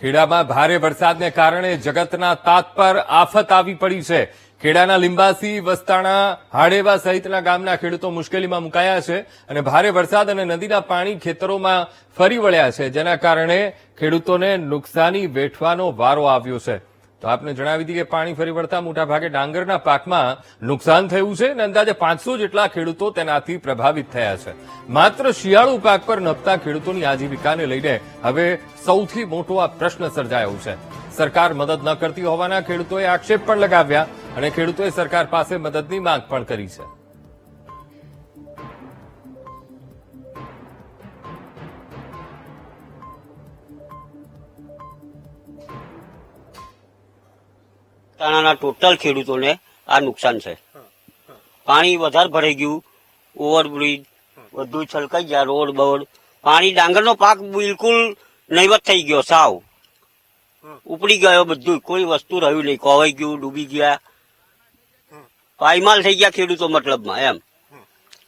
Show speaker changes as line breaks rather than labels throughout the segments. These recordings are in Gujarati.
ખેડામાં ભારે વરસાદને કારણે જગતના તાત પર આફત આવી પડી છે. ખેડાના લીંબાસી, વસ્તાણા, હાડેવા સહિતના ગામના ખેડૂતો મુશ્કેલીમાં મુકાયા છે અને ભારે વરસાદ અને નદીના પાણી ખેતરોમાં ફરી વળ્યા છે, જેના કારણે ખેડૂતોને નુકસાની વેઠવાનો વારો આવ્યો છે. તો આપને જણાવી દઈએ કે પાણી ફરી વળતા મોટાભાગે ડાંગરના પાકમાં નુકસાન થયું છે અને અંદાજે પાંચસો જેટલા ખેડૂતો તેનાથી પ્રભાવિત થયા છે. માત્ર શિયાળુ પાક પર નભતા ખેડૂતોની આજીવિકાને લઈને હવે સૌથી મોટો આ પ્રશ્ન સર્જાયો છે. સરકાર મદદ ન કરતી હોવાના ખેડૂતોએ આક્ષેપ પણ લગાવ્યા અને ખેડૂતોએ સરકાર પાસે મદદની માંગ પણ કરી છે.
તાણાના ટોટલ ખેડૂતોને આ નુકસાન છે. પાણી વધારે ભરાઈ ગયું ઓવરબ્રિજ બધું છલકાઈ ગયા, રોડ બોડ. પાણી ડાંગરનો પાક બિલકુલ નહીવત થઈ ગયો, સાવ. ઉપડી ગયો બધું, કોઈ વસ્તુ રહ્યું નહીં કોવાઈ ગયું, ડૂબી ગયા. પાયમાલ થઈ ગયા ખેડૂતો મતલબમાં, એમ.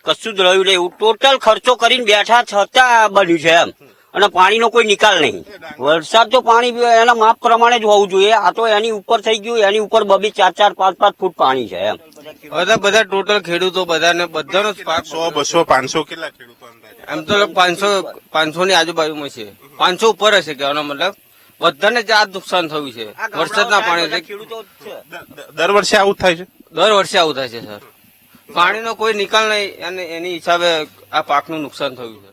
કશું જ રહ્યું નહીં ટોટલ ખર્ચો કરીને બેઠા છતાં બન્યું છે, એમ. અને પાણીનો કોઈ નિકાલ નહીં. વરસાદ તો પાણી એના માપ પ્રમાણે જ હોવું જોઈએ. આ તો એની ઉપર થઈ ગયું એની ઉપર બબે ચાર ચાર પાંચ પાંચ ફૂટ પાણી છે એમ.
બધા બધા ટોટલ ખેડૂતો બધાને બધાનો જ પાક
સો બસો પાંચસો કેટલા ખેડૂતો
એમ તો પાંચસો પાંચસો ની આજુબાજુમાં છે. પાંચસો ઉપર હશે કહેવાનો મતલબ. બધાને જ આ નુકસાન થયું છે. વરસાદના પાણી
ખેડૂતો
દર વર્ષે આવું થાય છે?
દર વર્ષે આવું થાય છે સર. પાણીનો કોઈ નિકાલ નહીં અને એની હિસાબે આ પાકનું નુકસાન થયું છે.